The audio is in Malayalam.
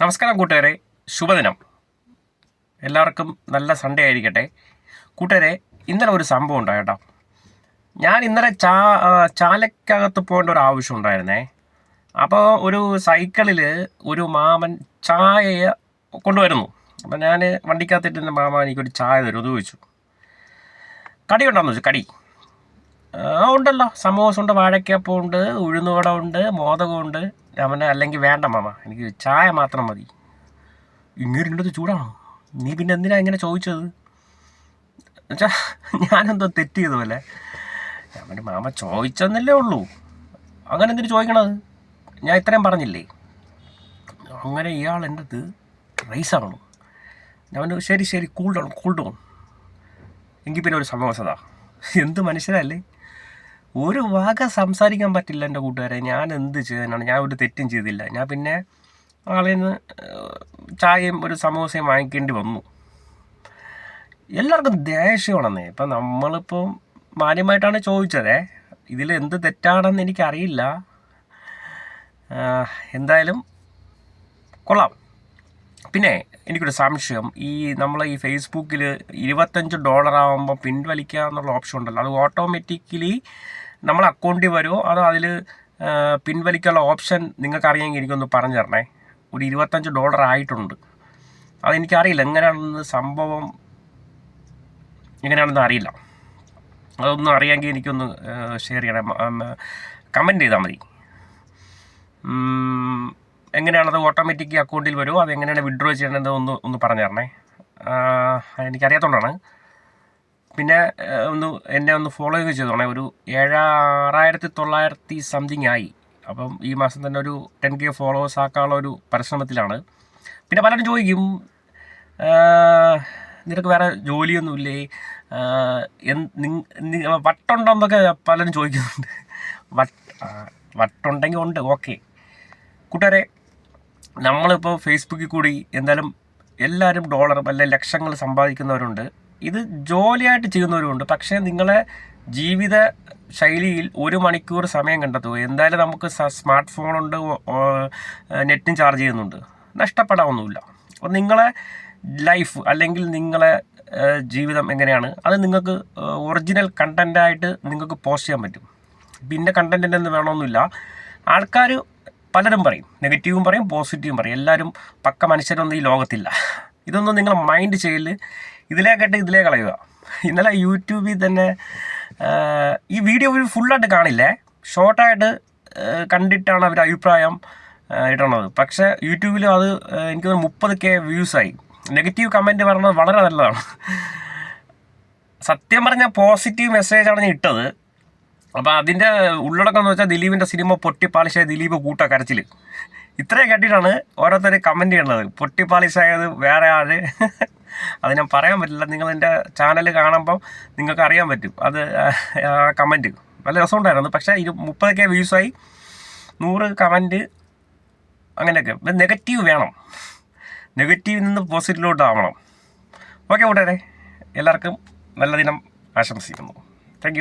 നമസ്കാരം കൂട്ടുകാരെ. ശുഭദിനം. എല്ലാവർക്കും നല്ല സൺഡേ ആയിരിക്കട്ടെ. കൂട്ടുകാരെ ഇന്നലെ ഒരു സംഭവം ഉണ്ടായി കേട്ടോ. ഞാൻ ഇന്നലെ ചാ ചാലക്കകത്ത് പോകേണ്ട ഒരു ആവശ്യം ഉണ്ടായിരുന്നേ. അപ്പോൾ ഒരു സൈക്കിളിൽ ഒരു മാമൻ ചായ കൊണ്ടുവരുന്നു. അപ്പം ഞാൻ വണ്ടിക്കകത്തിട്ടിരുന്ന മാമ എനിക്കൊരു ചായ തരും അത് ചോദിച്ചു. കടി ചോദിച്ചു. കടി. ഉണ്ടല്ലോ. സമോസ ഉണ്ട് വാഴക്കപ്പം ഉണ്ട് ഉഴുന്നുവട ഉണ്ട് മോദകമുണ്ട്. ഞാൻ പറഞ്ഞു അല്ലെങ്കിൽ വേണ്ട മാമ എനിക്ക് ചായ മാത്രം മതി. ഇങ്ങനെ രണ്ടത് ചൂടാണോ? നീ പിന്നെ എന്തിനാ ഇങ്ങനെ ചോദിച്ചത്? എന്നുവെച്ചാ ഞാനെന്തോ തെറ്റ് ചെയ്ത പോലെ. ഞാൻ മാമ ചോദിച്ചെന്നല്ലേ ഉള്ളൂ. അങ്ങനെ എന്തിനു ചോദിക്കണത്? ഞാൻ ഇത്രയും പറഞ്ഞില്ലേ? അങ്ങനെ ഇയാൾ എന്റെ അത് റൈസ് റൈസാണോ ഞാൻ ശരി ശരി കൂൾ ഡൗൺ കൂൾ ഡൗൺ എങ്കിൽ പിന്നെ ഒരു സമോസതാ. എന്ത് മനുഷ്യരല്ലേ? ഒരു വക സംസാരിക്കാൻ പറ്റില്ല എന്റെ കൂട്ടുകാരെ. ഞാൻ എന്ത് ചെയ്തതിനാണ് ഞാൻ ഒരു തെറ്റും ചെയ്തില്ല. ഞാൻ പിന്നെ ആളിൽ നിന്ന് ചായയും ഒരു സമോസയും വാങ്ങിക്കേണ്ടി വന്നു. എല്ലാവർക്കും ദേഷ്യമാണെന്നേ. ഇപ്പം നമ്മളിപ്പോൾ മാന്യമായിട്ടാണ് ചോദിച്ചതേ. ഇതിൽ എന്ത് തെറ്റാണെന്ന് എനിക്കറിയില്ല. എന്തായാലും കൊള്ളാം. പിന്നെ എനിക്കൊരു സംശയം. ഈ നമ്മൾ ഈ ഫേസ്ബുക്കിൽ ഇരുപത്തഞ്ച് ഡോളർ ആകുമ്പോൾ പിൻവലിക്കുക എന്നുള്ള ഓപ്ഷൻ ഉണ്ടല്ലോ. അത് ഓട്ടോമാറ്റിക്കലി നമ്മൾ അക്കൗണ്ടിൽ വരുമോ അതോ അതിൽ പിൻവലിക്കാനുള്ള ഓപ്ഷൻ നിങ്ങൾക്ക് അറിയാമെങ്കിൽ എനിക്കൊന്ന് പറഞ്ഞു തരണേ. ഒരു ഇരുപത്തഞ്ച് ഡോളർ ആയിട്ടുണ്ട്. അതെനിക്കറിയില്ല. എങ്ങനെയാണെന്ന് സംഭവം എങ്ങനെയാണെന്ന് അറിയില്ല. അതൊന്നും അറിയാമെങ്കിൽ എനിക്കൊന്ന് ഷെയർ ചെയ്യണം. കമന്റ് ചെയ്താൽ മതി. ഉം, അത് ഓട്ടോമാറ്റിക് അക്കൗണ്ടിൽ വരുമോ അത് എങ്ങനെയാണ് വിഡ്രോ ചെയ്യേണ്ടത് ഒന്ന് ഒന്ന് പറഞ്ഞു തരണേ. എനിക്കറിയാത്തതുകൊണ്ടാണ് പിന്നെ ഒന്ന് എന്നെ ഒന്ന് ഫോളോ ഫോളോയിങ് ചെയ്തോണേ ഒരു ഏഴാറായിരത്തി തൊള്ളായിരത്തി സംതിങ് ആയി. അപ്പം ഈ മാസം തന്നെ ഒരു ടെൻ കെ ഫോളോവേഴ്സ് ആക്കാനുള്ള ഒരു പരിശ്രമത്തിലാണ്. പിന്നെ പലരും ചോദിക്കും നിനക്ക് വേറെ ജോലിയൊന്നുമില്ലേ? വട്ടുണ്ടോന്നൊക്കെ പലരും ചോദിക്കുന്നുണ്ട്. വട്ട് വട്ടുണ്ടെങ്കിൽ ഉണ്ട്. ഓക്കെ. കൂട്ടുകാരെ നമ്മളിപ്പോൾ ഫേസ്ബുക്കിൽ കൂടി എന്തായാലും എല്ലാവരും ഡോളർ അല്ലെ ലക്ഷങ്ങൾ സമ്പാദിക്കുന്നവരുണ്ട്. ഇത് ജോലിയായിട്ട് ചെയ്യുന്നവരുമുണ്ട്. പക്ഷേ നിങ്ങളെ ജീവിത ശൈലിയിൽ ഒരു മണിക്കൂർ സമയം കണ്ടെത്തുക. എന്തായാലും നമുക്ക് സ്മാർട്ട് ഫോണുണ്ട് നെറ്റും ചാർജ് ചെയ്യുന്നുണ്ട്. നഷ്ടപ്പെടാവുന്നില്ല. അപ്പോൾ നിങ്ങളെ ലൈഫ് അല്ലെങ്കിൽ നിങ്ങളെ ജീവിതം എങ്ങനെയാണ്? അത് നിങ്ങൾക്ക് ഒറിജിനൽ കണ്ടന്റായിട്ട് നിങ്ങൾക്ക് പോസ്റ്റ് ചെയ്യാൻ പറ്റും. പിന്നെ കണ്ടന്റിന്റെ എന്ന് വേണമെന്നില്ല. ആൾക്കാർ പലരും പറയും നെഗറ്റീവും പറയും പോസിറ്റീവും പറയും. എല്ലാവരും പക്ക മനുഷ്യരൊന്നും ഈ ലോകത്തില്ല. ഇതൊന്നും നിങ്ങൾ മൈൻഡ് ചെയ്യൽ ഇതിലേ ഇതിലേ കളയുക. ഇന്നലെ യൂട്യൂബിൽ തന്നെ ഈ വീഡിയോ ഒരു ഫുള്ളായിട്ട് കാണില്ലേ? ഷോർട്ടായിട്ട് കണ്ടിട്ടാണ് അവർ അഭിപ്രായം ഇടണത്. പക്ഷേ യൂട്യൂബിൽ അത് എനിക്ക് മുപ്പത് കെ വ്യൂസായി നെഗറ്റീവ് കമന്റ് പറയുന്നത് വളരെ നല്ലതാണ്. സത്യം പറഞ്ഞാൽ പോസിറ്റീവ് മെസ്സേജാണ് ഞാൻ ഇട്ടത്. അപ്പോൾ അതിന്റെ ഉള്ളടക്കം എന്ന് വെച്ചാൽ ദിലീപിന്റെ സിനിമ പൊട്ടിപ്പാളിശായ ദിലീപ് കൂട്ട കരച്ചിൽ ഇത്രയും കേട്ടിട്ടാണ് ഓരോരുത്തർ കമന്റ് ചെയ്യണത് പൊട്ടിപ്പാളിശായത് വേറെ ആൾ അത് ഞാൻ പറയാൻ പറ്റില്ല. നിങ്ങൾ എന്റെ ചാനൽ കാണുമ്പം നിങ്ങൾക്ക് അറിയാൻ പറ്റും. അത് ആ കമന്റ് നല്ല രസമുണ്ടായിരുന്നു. പക്ഷേ ഇരു കെ വ്യൂസായി നൂറ് കമന്റ് അങ്ങനെയൊക്കെ. നെഗറ്റീവ് വേണം. നെഗറ്റീവിൽ നിന്ന് പോസിറ്റീവിലോട്ട് ആവണം. ഓക്കെ കൂട്ടരെ എല്ലാവർക്കും നല്ല ദിനം ആശംസിക്കുന്നു. താങ്ക്